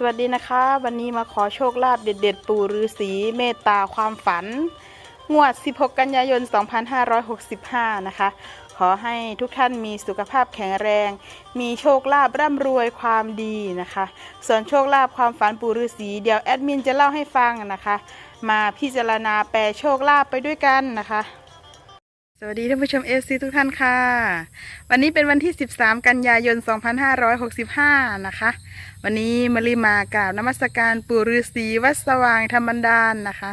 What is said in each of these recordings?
สวัสดีนะคะ วันนี้มาขอโชคลาภเด็ด ๆ ปู่ฤาษีเมตตาความฝัน งวด 16 กันยายน 2565 นะคะ ขอให้ทุกท่านมีสุขภาพแข็งแรง มีโชคลาภร่ำรวยความดีนะคะ ส่วนโชคลาภความฝันปู่ฤาษีเดี๋ยวแอดมินจะเล่าให้ฟังนะคะ มาพิจารณาแปลโชคลาภไปด้วยกันนะคะ สวัสดีท่านผู้ชม FC ทุกท่านค่ะ วันนี้เป็นวันที่ 13 กันยายน 2565 นะคะ วันนี้มารีมากราบนมัสการปู่ฤาษีวัดสว่างธรรมดานนะคะ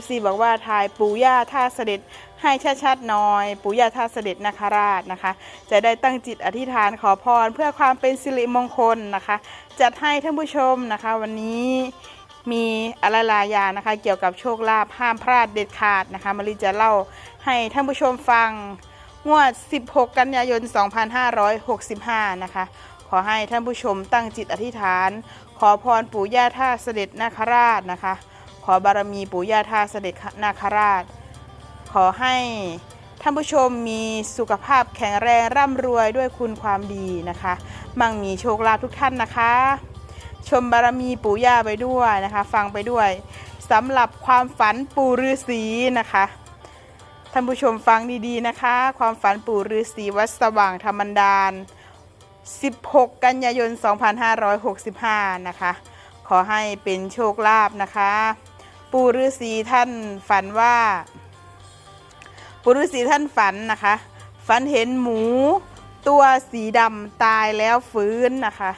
FC บอกว่าถ่ายปู่ย่าท่าเสด็จให้ชัดๆหน่อย ปู่ย่าท่าเสด็จนาคราชนะคะ จะได้ตั้งจิตอธิษฐานขอพรเพื่อความเป็นสิริมงคลนะคะ จัดให้ท่านผู้ชมนะคะ วันนี้ มีอะไรหลายอย่างนะคะ เกี่ยวกับโชคลาภห้ามพลาดเด็ดขาดนะคะมารีจะเล่าให้ท่านผู้ชมฟังงวด 16 กันยายน 2565 นะคะ ขอให้ท่านผู้ชมตั้งจิตอธิษฐาน ขอพรปู่ย่าท่าเสด็จนาคราชนะคะ ขอบารมีปู่ย่าท่าเสด็จนาคราช ขอให้ท่านผู้ชมมีสุขภาพแข็งแรงร่ำรวยด้วยคุณความดีนะคะ มั่งมีโชคลาภทุกท่านนะคะ ชมบารมีปู่ย่าไปด้วยนะคะ ฟังไปด้วยสำหรับความฝันปู่ฤาษีนะคะท่านผู้ชมฟังดีๆนะคะ ความฝันปู่ฤาษีวัดสว่างธรรมันดาร16 กันยายน 2565 นะคะ ขอให้เป็นโชคลาภนะคะ ปู่ฤาษีท่านฝันว่า ปู่ฤาษีท่านฝันนะคะ ฝันเห็นหมูตัวสีดำตายแล้วฟื้นนะคะ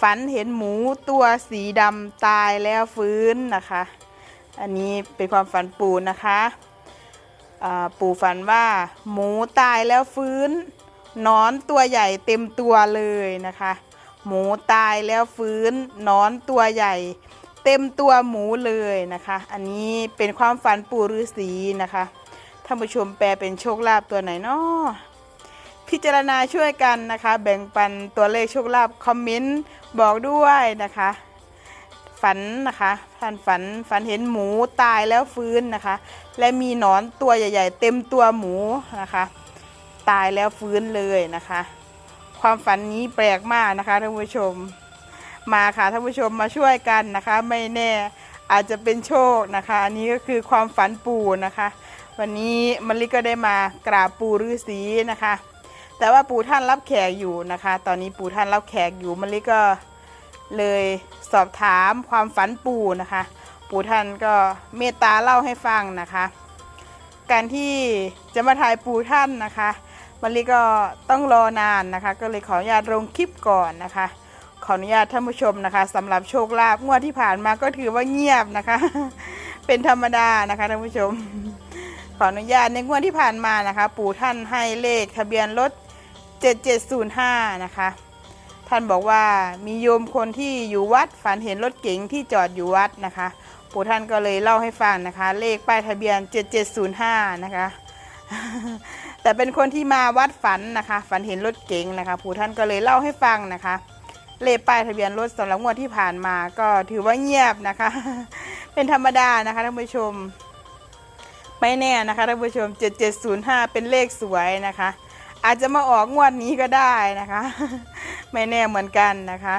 ฝันเห็นหมูตัวสีดำตายแล้วฟื้นนะคะ อันนี้เป็นความฝันปู่นะคะปู่ฝันว่าหมูตายแล้วฟื้นนอนตัวใหญ่เต็มตัวเลยนะคะ หมูตายแล้วฟื้นนอนตัวใหญ่ เต็มตัวหมูเลยนะคะ อันนี้เป็นความฝันปู่ฤาษีนะคะท่านผู้ชมแปลเป็นโชคลาภตัวไหนเนาะพิจารณาช่วยกันนะคะ แบ่งปันตัวเลขโชคลาภคอมเมนต์ บอกด้วยนะคะ ฝันนะคะท่านฝันฝันเห็นหมูตายแล้วฟื้นนะคะ และมีหนอนตัวใหญ่ ๆ เต็มตัวหมูนะคะ ตายแล้วฟื้นเลยนะคะ ความฝันนี้แปลกมากนะคะท่านผู้ชมมาค่ะท่านผู้ชมมาช่วยกันนะคะ ไม่แน่อาจจะเป็นโชคนะคะ อันนี้ก็คือความฝันปู่นะคะ วันนี้มลิก็ได้มากราบปู่ฤาษีนะคะ แต่ว่าปู่ท่านรับแขกอยู่นะคะ ตอนนี้ปู่ท่านรับแขกอยู่มะลิก็เลยสอบถามความฝันปู่นะคะ ปู่ท่านก็เมตตาเล่าให้ฟังนะคะ การที่จะมาถ่ายปู่ท่านนะคะมะลิก็ต้องรอนานนะคะ ก็เลยขออนุญาตลงคลิปก่อนนะคะ ขออนุญาตท่านผู้ชมนะคะสำหรับโชคลาภงวดที่ผ่านมาก็ถือว่าเงียบนะคะ เป็นธรรมดานะคะท่านผู้ชมขออนุญาตในงวดที่ผ่านมานะคะ ปู่ท่านให้เลขทะเบียนรถ 7705 นะคะ ท่านบอกว่ามีโยมคนที่อยู่วัดฝันเห็นรถเก๋งที่จอดอยู่วัดนะคะ ปู่ท่านก็เลยเล่าให้ฟังนะคะ เลขป้ายทะเบียน 7705 นะคะ แต่เป็นคนที่มาวัดฝันนะคะ ฝันเห็นรถเก๋งนะคะ ปู่ท่านก็เลยเล่าให้ฟังนะคะ เลขป้ายทะเบียนรถสำหรับงวดที่ผ่านมาก็ถือว่าเงียบนะคะ เป็นธรรมดานะคะท่านผู้ชมไม่แน่นะคะท่านผู้ชม 7705 เป็นเลขสวยนะคะ อาจจะมาออกงวดนี้ก็ได้นะคะ ไม่แน่เหมือนกันนะคะ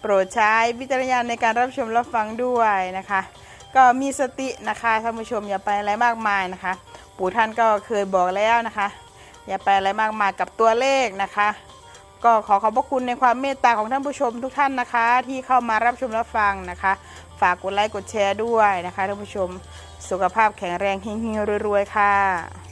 โปรดใช้วิจารณญาณในการรับชมรับฟังด้วยนะคะ ก็มีสตินะคะท่านผู้ชมอย่าไปอะไรมากมายนะคะ ปู่ท่านก็เคยบอกแล้วนะคะ อย่าไปอะไรมากมายกับตัวเลขนะคะ ก็ขอขอบพระคุณในความเมตตาของท่านผู้ชมทุกท่านนะคะ ที่เข้ามารับชมรับฟังนะคะ ฝากกดไลค์กดแชร์ด้วยนะคะท่านผู้ชมสุขภาพแข็งแรงเฮงๆรวยๆค่ะ